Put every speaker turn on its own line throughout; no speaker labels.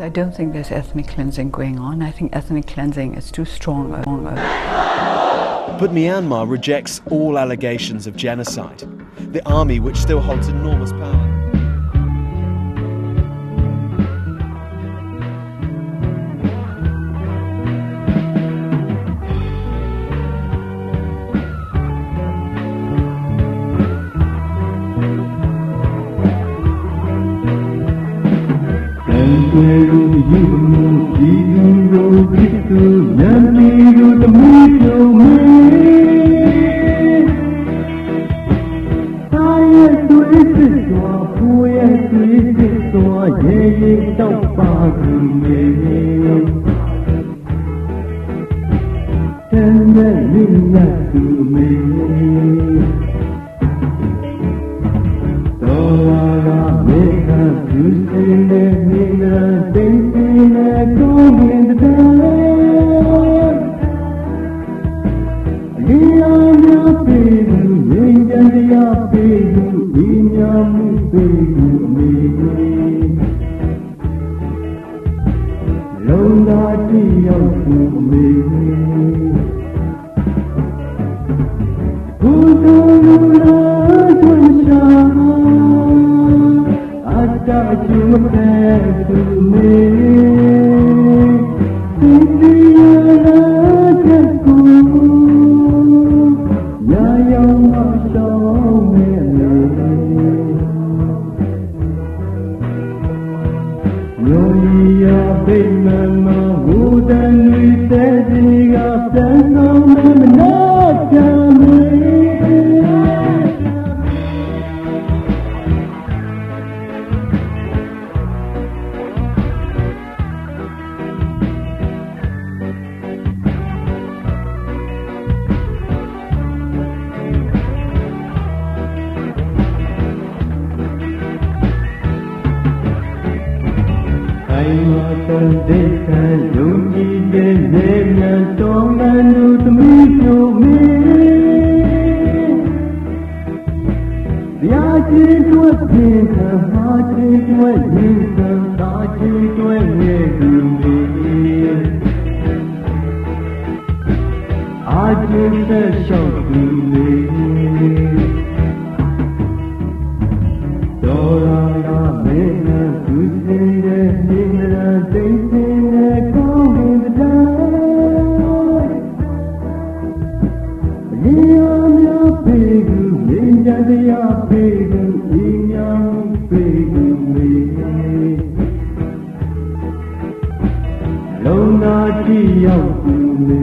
I don't think there's ethnic cleansing going on. I think ethnic cleansing is too strong
But Myanmar rejects all allegations of genocide. The army, which still holds enormous power.
။ တွေလူ လီယာများပေသူငြိမ်းချမ်းတရားပေသူဒီညာမှုပေသူအမေလုံးသာတိရောက်သူအမေဘုသူလူလာထွန်းရှာအတ္တကျုံတဲ့သူမေ အာချင်းတဲ့ရှောက်သူမင်းတော်ရာရာမေနသူစင်တဲ့နေမရာတိတ်စင်တဲ့ကောင်းကင်တရားရေယာများပေကူမြင်ကြတရားပေကူဤညာမှုပေကူမေလုံးသာတိရောက်သူမေ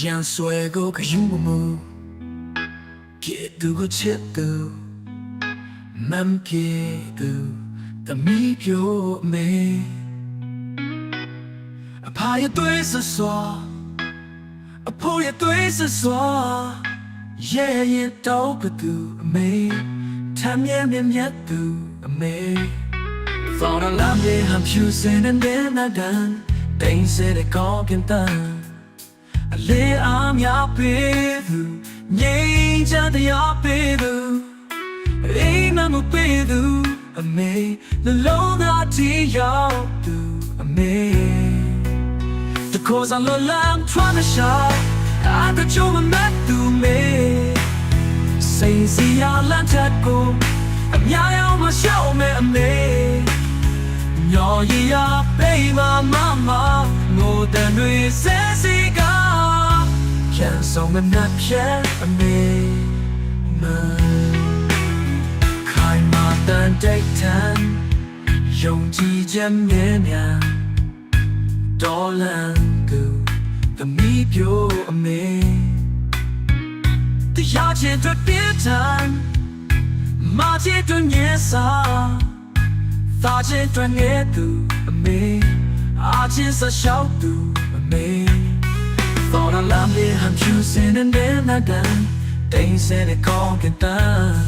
ရန်ဆွဲ
ကိုခယူမမှုပြေသူကိုချစ်သူမမ်ပြေသူတမီပြိုမေအဖာရဲ့သွေးဆစွာအဖိုးရဲ့သွေးဆစွာရဲ့ရဲ့တော့ကသူအမေထမ်းမြဲမြဲမြတ်သူအမေ For a love they have chosen and then I done They said they call can done အလေးအားများပေးသူငြိမ်းချမ်းတရားပေးသူအိမ်မမပေးသူအမေနှလုံးသားတီရောက်သူအမေတကောစံလောလမ် trying to shout အတချို့မမတ်သူမေစစိတ်စီရလန့်ချက်ကိုအများရောက်မရှောက်မဲ့အမေညော်ရီရပိမမမငိုတဲ့တွေစဲစီက ပြန်ဆုံးမနှက်ဖြဲအမေမခိုင်မာတန်တိတ်ထန်ယုံကြည်ချက်မြဲမြံတော်လန်သူသမီးပြိုအမေတရားချင်းတွေ့ပြထန်မာချစ်တွေ့ညဲစာသာချစ်တွေ့ငဲသူအမေအားချင်းစလျှောက်သူအမေ Thought I love me, I'm choosing and then I done They said it can't get done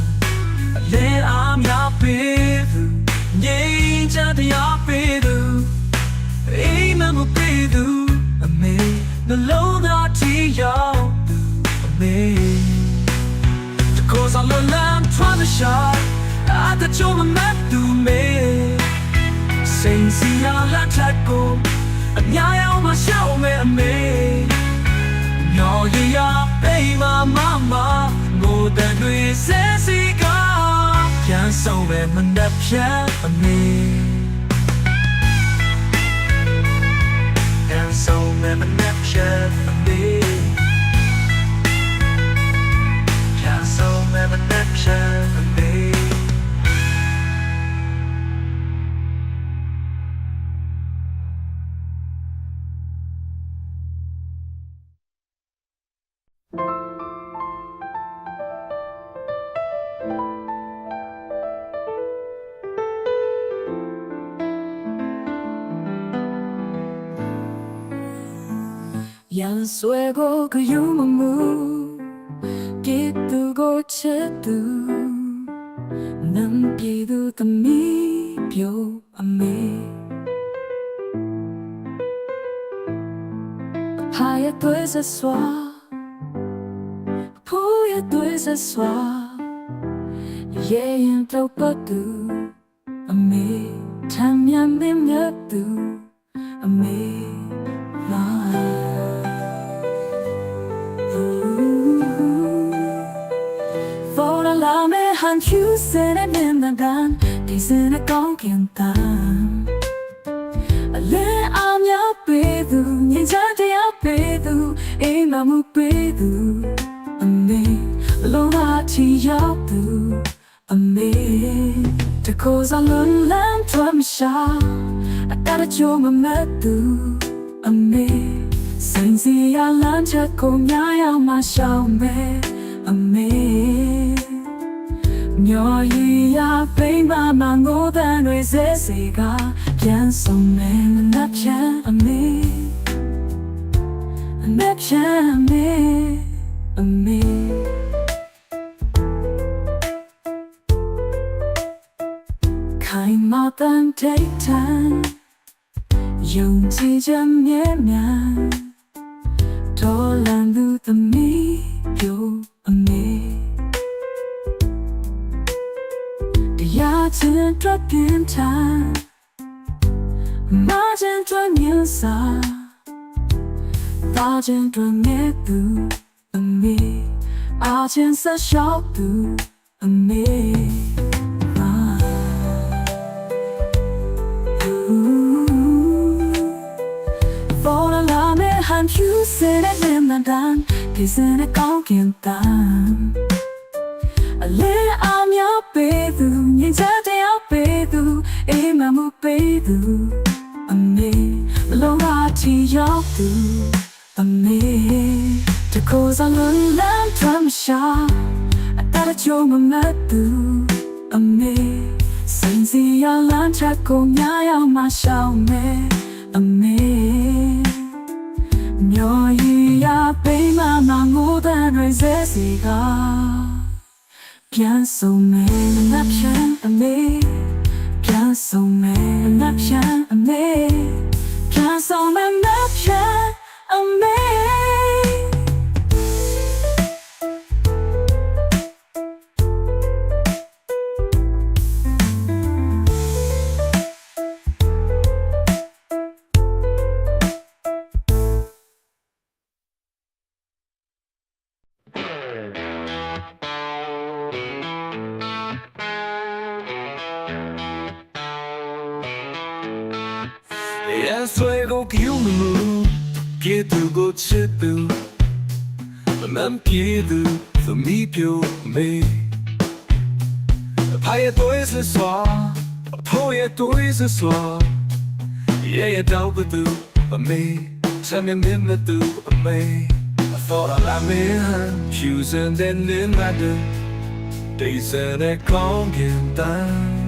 Then I'm your baby Yeah, just your baby Ain't no baby I may the low that you I may Because I love I'm trying to shot I the job I'm not to me Sing see I let that go အများရောက်မရှောက်မဲ့အမေ ညော်ရရပိမမမငိုတဲ့တွေစဲစီကပြန်ဆုံးမဲ့မနှက်ဖြတ်အမေပြန်ဆုံးမဲ့မနှက်ဖြတ်အမေပြန်ဆုံးမဲ့မနှက်ဖြတ် ရန်ဆွဲကိုကယူမမှုကိတူကိုချစ်သူနံပြေသူသမီးပြိုအမေဖာရတွေ့စစွာဖိုးရတွေ့စစွာရေရင်တော့ပတ်သူအမေထမ်းမြတ်မင်းမြတ်သူအမေမာ lame han husen är mina dan Det sen är gången dan Ale am ya bedu Ni jante ya bedu E mamu bedu Ame Lo na ti ya du Ame De cosa lun lam tuam sha Atara jo ma medu Ame စိန်စီရလမ်းချက်ကိုမြားရောက်မှရှောင်မယ်အမေ မျော်ရည်ရပိမမငိုးတန်တွေစဲစီကပြန်ဆုံးမယ်နတ်ချမ်းအမေနတ်ချမ်းအမေအမေခိုင်မာတန်တိတ်ထန်ယုံကြည်ချက်မြဲ တွေ့မြင်စာတာချင်းတွေ့မြဲသူအမေအားချင်းဆက်လျှောက်သူအမေမာ For a lame han husen är lämna dan Pisen är gången dan Ale am ya bedu Nyen jate ya bedu E mamu bedu Ame Malonga ti ya du Ame De koza lun lam tram sha Atara jo ma matu Ame စင်စီရလမ်းချက်ကိုမြားရောက်မှရှောင်မယ်အမေမျော်ရည်ရပိမမငိုးတဲ့တွေစဲစီကပြန်ဆုံးမယ်နတ်ဖြန်အမေပြန်ဆုံးမယ်နတ်ဖြန်အမေ ပြန်
ရဲ့တွေးစစွာရဲ့ရဲ့တောက်သူအမေဆမ်းမြင်မြင်သူအမေ I thought I like me shoes and then in my day days and a congen down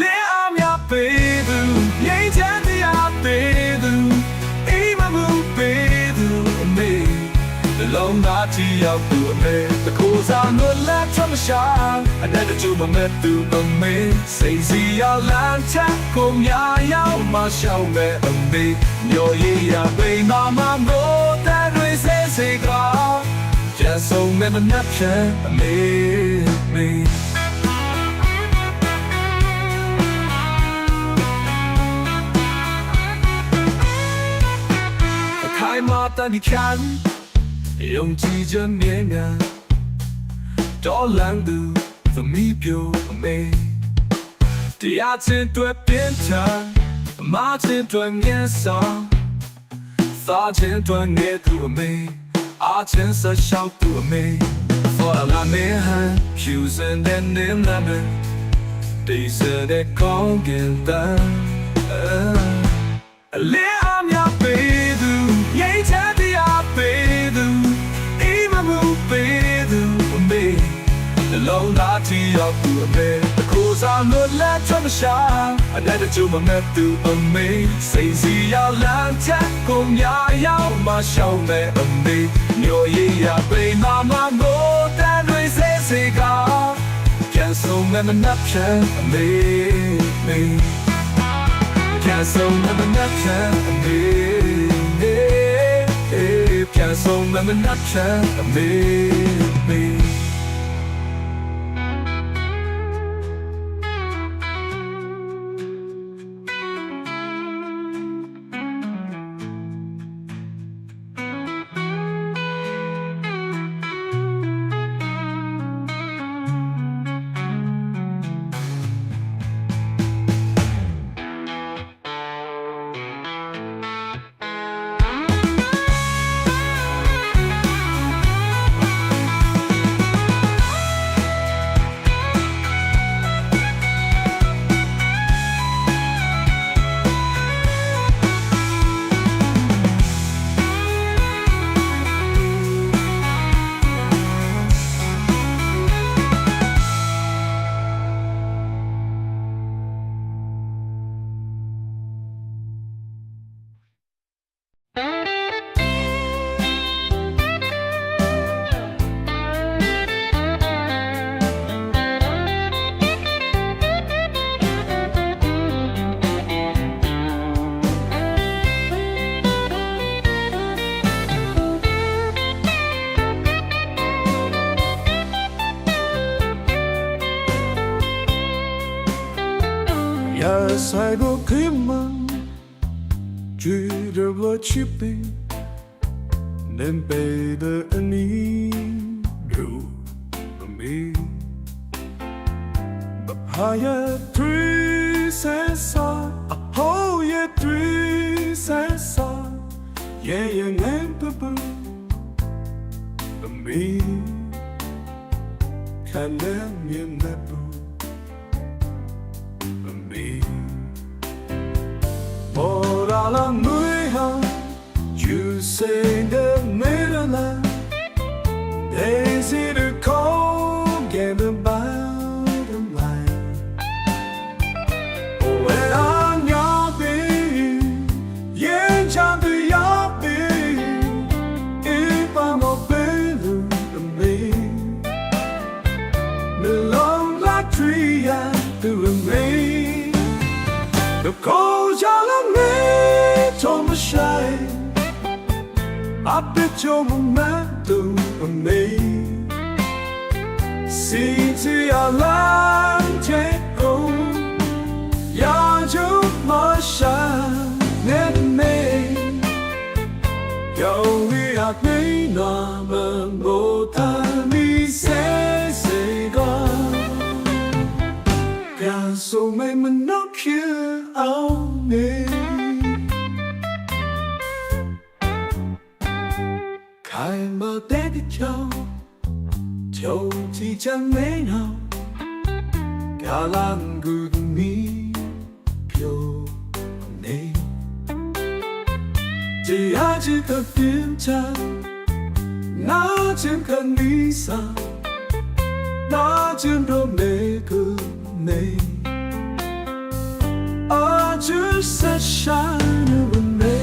လေအမြပေး နှလုံးသားချီရောက်သူအမေတကူစားလွတ်လပ်ချမရှာအတဲ့တူမမဲ့သူမမေစိတ်စီရလန်ချကိုမြာရောက်မှရှောင်းမဲ့အမေညိုရရပေမမမို့တဲ့တွေစေစေကကျဆုံးမဲ့မနှက်ချင်အမေမေခိုင်မာတန်ဒီချန် ယုံကြည်ချက်မြဲမြံတော်လန်သူသမီးပြိုအမေတရားချင်းတွေ့ပြင်းထန်အမားချင်းတွေ့ငယ်ဆောင်စားချင်းတွေ့ငယ်သူအမေအားချင်းဆက်ရှောက်သူအမေ For la me han choosing the name that me they said they can't get that a little ရောက်သူအမေတကိုးစားလွတ်လပ်ချမရှာအတဲ့တူမမဲ့သူအမေစိတ်စီရောက်လမ်းချက်ကိုများရောက်မရှောင်မဲ့အမေမျိုးရည်ရပိန်နာမမို့တဲ့တွေစေစေကပြန်ဆုံးမဲ့မနှပ်ချင်အမေမေ Can't so never not tell me Can't so never not tell me me 要 Kıyamam Cüdürlü çipi Nem beyde ani Du Mi Haya tuy sen sa oh yeah tuy sen sa yeah ye nem bu bu Mi Kalem ye ne bu Por a la nueva, you say bet your momentum for me. See to your line, take home. Yeah, you must shine. Let me. Yo, we are me, no, but more time, me say, say, God. ပြန်ဆုံးမိမ 么的球，就即将没有，卡兰古米飘内，只要只可变成那只可你上，那只都没个没，而只剩下你们没。